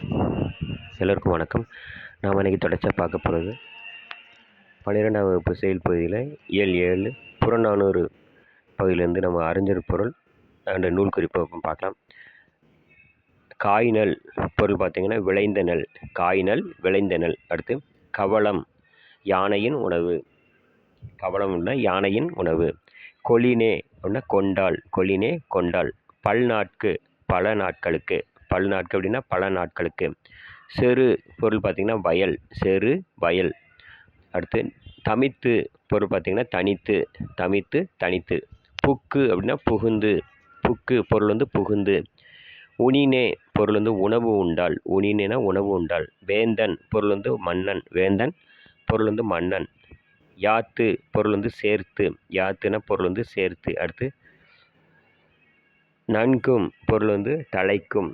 எல்லோருக்கும் வணக்கம். நாம் இன்றைக்கி தொடர்ச்சியாக பார்க்க போகிறது பன்னிரெண்டாம் வகுப்பு செயல் பகுதியில் ஏழு ஏழு புறநானூறு பகுதியிலேருந்து நம்ம அறிஞர் பொருள் அண்ட் நூல் குறிப்பை பார்க்கலாம். காய்நல் பொருள் பார்த்திங்கன்னா விளைந்த நெல். காய்நல் விளைந்த நெல். அடுத்து கவளம் யானையின் உணவு. கவளம்னா யானையின் உணவு. கொலினே அப்படின்னா கொண்டாள் கொலினே கொண்டாள் பல்நாட்கு பல நாட்களுக்கு. பல நாட்கள் அப்படின்னா பல நாட்களுக்கு. செரு பொருள் பார்த்திங்கன்னா வயல் செரு வயல். அடுத்து தமித்து பொருள் பார்த்திங்கன்னா தனித்து தமித்து தனித்து. புக்கு அப்படின்னா புகுந்து புக்கு பொருள் வந்து புகுந்து. உனினே பொருள் வந்து உணவு உண்டாள் உனினேனா உணவு உண்டாள் வேந்தன் பொருள் வந்து மன்னன் வேந்தன் பொருள் வந்து மன்னன். யாத்து பொருள் வந்து சேர்த்து யாத்துனா பொருள் வந்து சேர்த்து. அடுத்து நன்கும் பொருள் வந்து தலைக்கும்.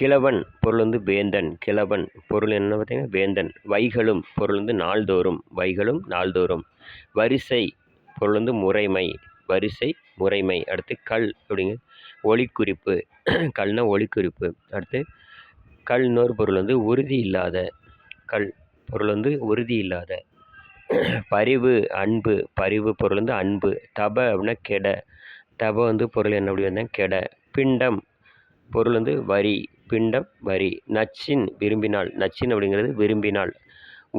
கிழவன் பொருள் வந்து வேந்தன். கிழவன் பொருள் என்ன பார்த்தீங்கன்னா? வேந்தன். வைகளும் பொருள் வந்து நாள்தோறும். வைகளும் நாள்தோறும். வரிசை பொருள் வந்து முறைமை. வரிசை முறைமை. அடுத்து கல் அப்படிங்க ஒளிக்குறிப்பு. கல்னா ஒளிக்குறிப்பு. அடுத்து கல் இன்னொரு பொருள் வந்து உறுதி இல்லாத. கல் பொருள் வந்து உறுதி இல்லாத. பரிவு அன்பு. பரிவு பொருள் வந்து அன்பு. தப அப்படின்னா கெட. தப வந்து பொருள் என்ன அப்படி வந்தால் கெட. பிண்டம் பொருள் வந்து வரி. பிண்டம் வரி. நச்சின் விரும்பினால் நச்சின் அப்படிங்கிறது விரும்பினால்.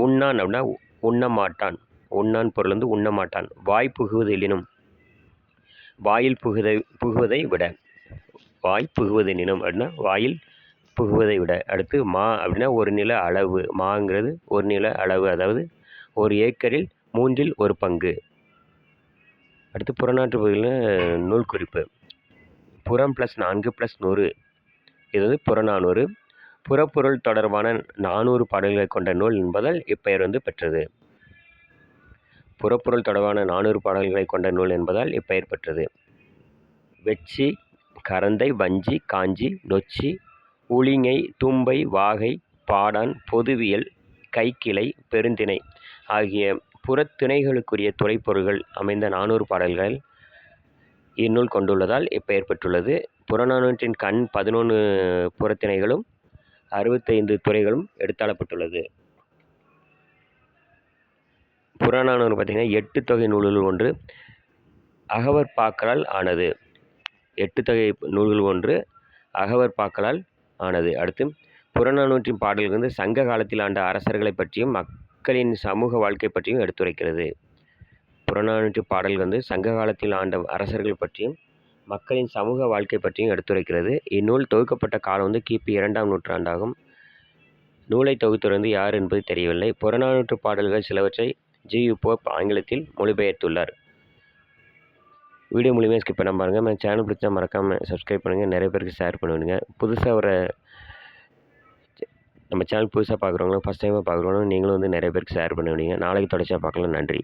உண்ணான் அப்படின்னா உண்ண மாட்டான் உண்ணான் பொருள் வந்து உண்ண மாட்டான் வாய் புகுவதெனினும் வாயில் புகுதை புகுவதை விட. வாய் புகுவதெனினும் அப்படின்னா வாயில் புகுவதை விட. அடுத்து மா அப்படின்னா ஒரு நில அளவு. மாங்கிறது ஒரு நில அளவு. அதாவது ஒரு ஏக்கரில் மூன்றில் ஒரு பங்கு. அடுத்து புறநாட்டு பகுதியில் நூல் குறிப்பு. புறம் ப்ளஸ் நான்கு ப்ளஸ் நூறு. இது வந்து புறநானூறு. புறப்பொருள் தொடர்பான நானூறு பாடல்களை கொண்ட நூல் என்பதால் இப்பெயர் வந்து பெற்றது. புறப்பொருள் தொடர்பான நானூறு பாடல்களை கொண்ட நூல் என்பதால் இப்பெயர் பெற்றது. வெச்சி கரந்தை வஞ்சி காஞ்சி நொச்சி உளிங்கை தும்பை வாகை பாடான் பொதுவியல் கைக்கிளை பெருந்திணை ஆகிய புறத்திணைகளுக்குரிய துணைப்பொருள்கள் அமைந்த நானூறு பாடல்கள் இந்நூல் கொண்டுள்ளதால் இப்பெயர் பெற்றுள்ளது. புறநானூற்றின் கண் பதினொன்று புறத்திணைகளும் அறுபத்தைந்து துறைகளும் எடுத்தாளப்பட்டுள்ளது. புறநானூறு பார்த்திங்கன்னா எட்டு தொகை நூல்கள் ஒன்று அகவர் பாக்களால் ஆனது. எட்டு தொகை நூல்கள் ஒன்று அகவர் பாக்களால் ஆனது. அடுத்து புறநானூற்றின் பாடல்கள் வந்து சங்க காலத்தில் ஆண்ட அரசர்களை பற்றியும் மக்களின் சமூக வாழ்க்கை பற்றியும் எடுத்துரைக்கிறது. புறநானூற்று பாடல்கள் வந்து சங்க காலத்தில் ஆண்ட அரசர்கள் பற்றியும் மக்களின் சமூக வாழ்க்கை பற்றியும் எடுத்துரைக்கிறது. இந்நூல் தொகுக்கப்பட்ட காலம் வந்து கிபி இரண்டாம் நூற்றாண்டாகும். நூலை தொகுத்தவர் வந்து யார் என்பது தெரியவில்லை. புறநானூற்று பாடல்கள் சிலவற்றை ஜி. யு. போப் ஆங்கிலத்தில் மொழிபெயர்த்துள்ளார். வீடியோ மூலியமாக ஸ்கிப் பண்ண பாருங்கள் நம்ம சேனல் பிடிச்சா மறக்காமல் சப்ஸ்கிரைப் பண்ணுங்கள் நிறைய பேருக்கு ஷேர் பண்ணுவீங்க புதுசாக வர நம்ம சேனல் புதுசாக பார்க்குறவங்களும் ஃபஸ்ட் டைமாக பார்க்குறவங்களும் நீங்களும் வந்து நிறைய பேருக்கு ஷேர் பண்ணுவீங்க நாளைக்கு தொடர்ச்சியாக பார்க்கலாம். நன்றி.